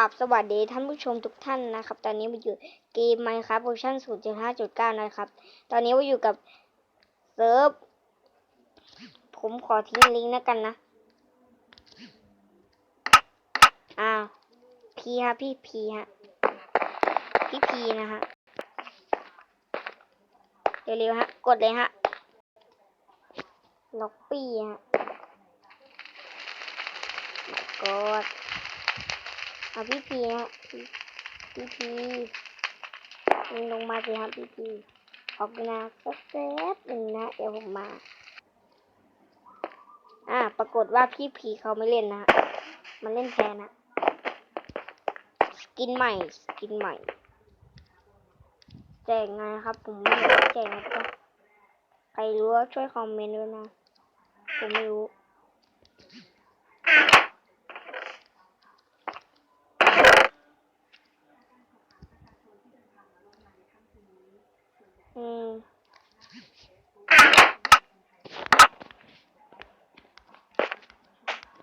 ครับสวัสดีท่านผู้ชมทุกท่านนะครับ ตอนนี้มาอยู่เกม Minecraft เวอร์ชัน0.5.9 นะครับ ตอนนี้มาอยู่กับเซิร์ฟ ผมขอทิ้งลิงก์แล้วกันนะ อ้าวพีฮะพี่พีฮะ พี่พีนะฮะ เร็วๆฮะ กดเลยฮะ ล็อกปี้ฮะกดาพี่พีฮะพี่พีมึงลงมาสิครับพี่พีออกนาสักแป๊บหนึ่งนะ เดี๋ยวผมมา อ่า ปรากฏว่าพี่พีเขาไม่เล่นนะ มันเล่นแทนนะ สกินใหม่ สกินใหม่ แจกไงครับ ผมไม่แจกนะจ๊ะใครรู้ก็ช่วยคอมเมนต์ด้วยนะ ผมไม่รู้ อืม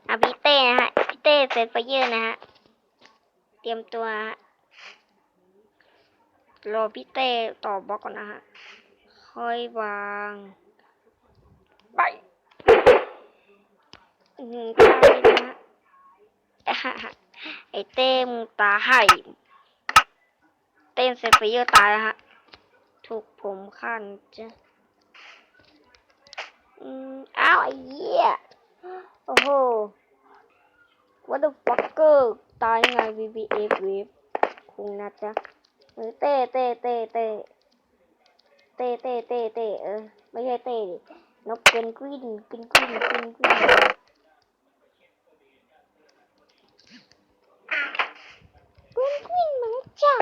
อะพี่เต้นะฮะ พี่ เต้เซตไฟเยอร์นะฮะ เตรียมตัวรอพี่เต้ต่อบล็อกก่อนนะฮะ ค่อยวางไปอืมตายนะฮะอะฮะฮะไอเต้มตาให้เต้นเซตไฟเยอร์ตายแล้วฮะ ถูกผมขันจ้ะอืมอ้าวไอ้เหี้ย โอ้โห what the fucker ตายไง VBF เวฟคงนะจ๊ะเออเต้เต้เต้เต้เต้เต้เต้เต้เออไม่ใช่เต้ดินกเป็นกวินกินกวินกินกวินเป็นกวินมาแล้วจ้ะ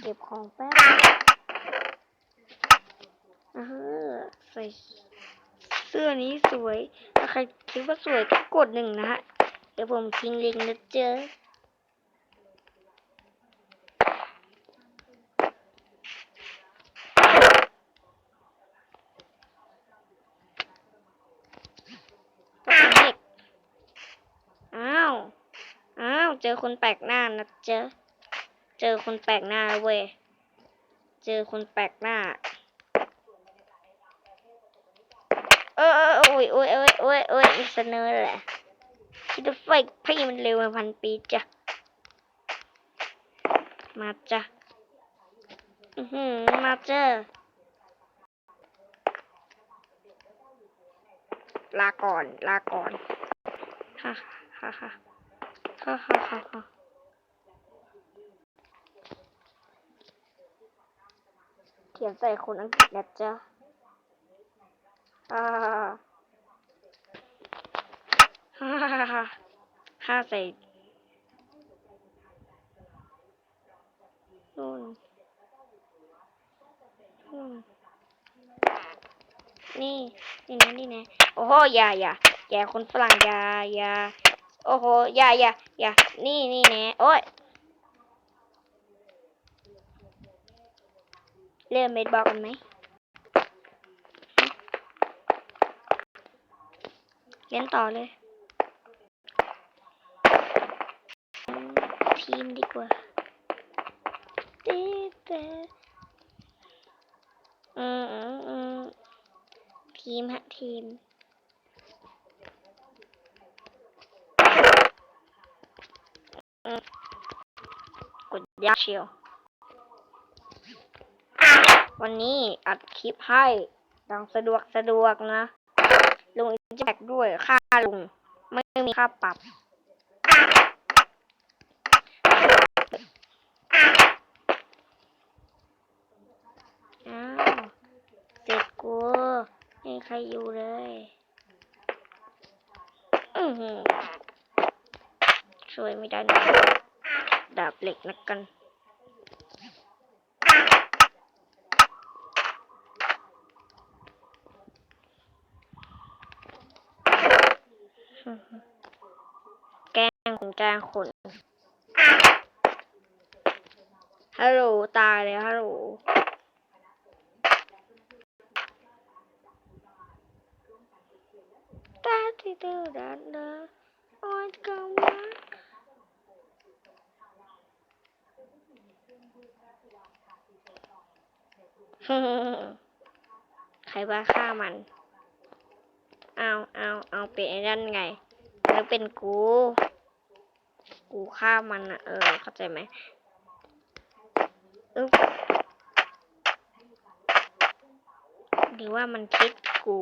เก็บของแป๊บอ่าฮะ ใส่เสื้อนี้สวย ถ้าใครคิดว่าสวยก็กดหนึ่งนะฮะ เดี๋ยวผมทิ้งลิงก์นะเจอเด็กอ้าวอ้าวเจอคนแปลกหน้านะเจอเจอคนแปลกหน้าเว้ย เจอคนแปลกหน้า เออเออโอ้ยโอ้ยโอ้ยโอ้ยโอ้ยเสนอแหละคิดว่าไฟพี่มันเร็วมาพันปีจ้ะ มาจ้ะอือหือมาเจอลาก่อน ลาก่อนฮ่าฮ่าฮ่าฮ่าฮ่าฮ่าฮ่าเขียนใส่คนอังกฤษนะจ๊ะ ฮ่าฮ่าฮ่าฮ่าฮ่าใส่นู่นนู่นนี่นี่นะนี่นะโอ้โหอย่าอย่าอย่าคนฝรั่งอย่าอย่าโอ้โหอย่าอย่าอย่านี่นี่นะโอ้ยเริ่มเมดบอกกันไหม เล่นต่อเลย ทีมดีกว่าเต้เต้อืมอืมอืมทีมฮะทีมกดยากเชียว วันนี้อัดคลิปให้ดังสะดวกสะดวกนะ แจกด้วยค่าลง ไม่มีค่าปรับอ้าวเสร็จกูไม่มีใครอยู่เลยอือหือช่วยไม่ได้นะดาบเหล็กนักกัน แกล้งคนแกล้งคนฮัลโหล ตายเลยฮัลโหล ตาที่เธอดันดาออนกำลังใครว่าฆ่ามัน เอาเอาเอาเป็นไอ้นั่นไง แล้วเป็นกู กูฆ่ามันอะเออ เข้าใจไหมอึ๊บหรือว่ามันคิดกู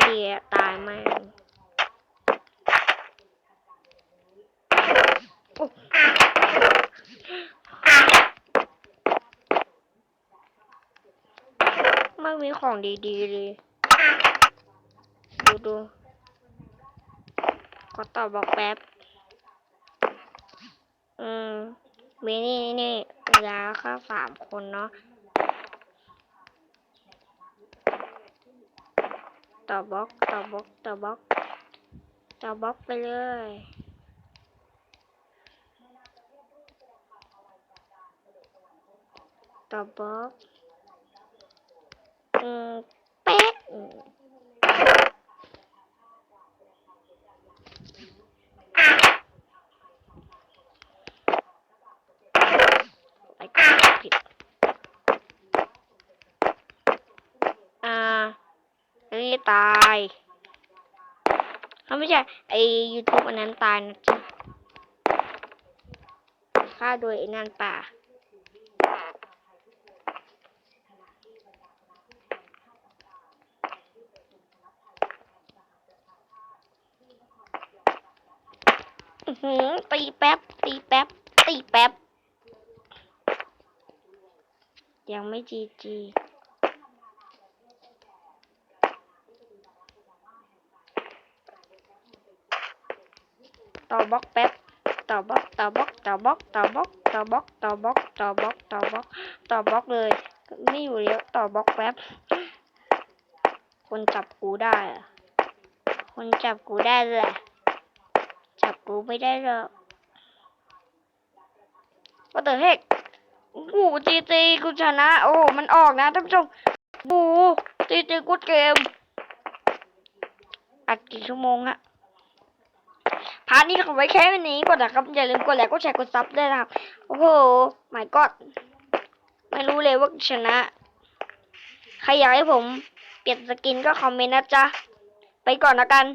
เดียตายแม่งไม่มีของดีๆเลย ดูดู ขอตอบบอกแป๊บ อืมมีนี่นี่ยาค่าสามคนเนาะ ต่อบล็อก ต่อบล็อก ต่อบล็อก ต่อบล็อกไปเลยต่อบล็อก อืมเป๊ะอืมไอ้กดผิด อ่า อันนี้ตายเขาไม่ใช่ไอ YouTube อันนั้นตายนะจ๊ะฆ่าโดยไอ้นันป่าหือตีแป๊บ ตีแป๊บ ตีแป๊บ ยังไม่จีจี ต่อบล็อกแป๊บต่อบล็อกต่อบล็อกต่อบล็อกต่อบล็อกต่อบล็อกต่อบล็อกต่อบล็อกต่อบล็อกต่อบล็อกเลยไม่อยู่แล้วต่อบล็อกแป๊บคนจับกูได้อะคนจับกูได้เลยจับกูไม่ได้หรอกว่าแต่เฮกโอ้โหจีจีกูชนะ โอ้ มันออกนะท่านผู้ชมโอ้โหจีจีกูเกมอัดกี่ชั่วโมงอะ พาร์ทนี้ขอไว้แค่นี้ก่อนนะครับ อย่าลืมกดไลค์กดแชร์กดซับด้วยนะครับ โอ้โหไม่ก็ไม่รู้เลยว่าชนะ ใครอยากให้ผม เปลี่ยนสกินก็คอมเมนต์นะจ๊ะ ไปก่อนนะกัน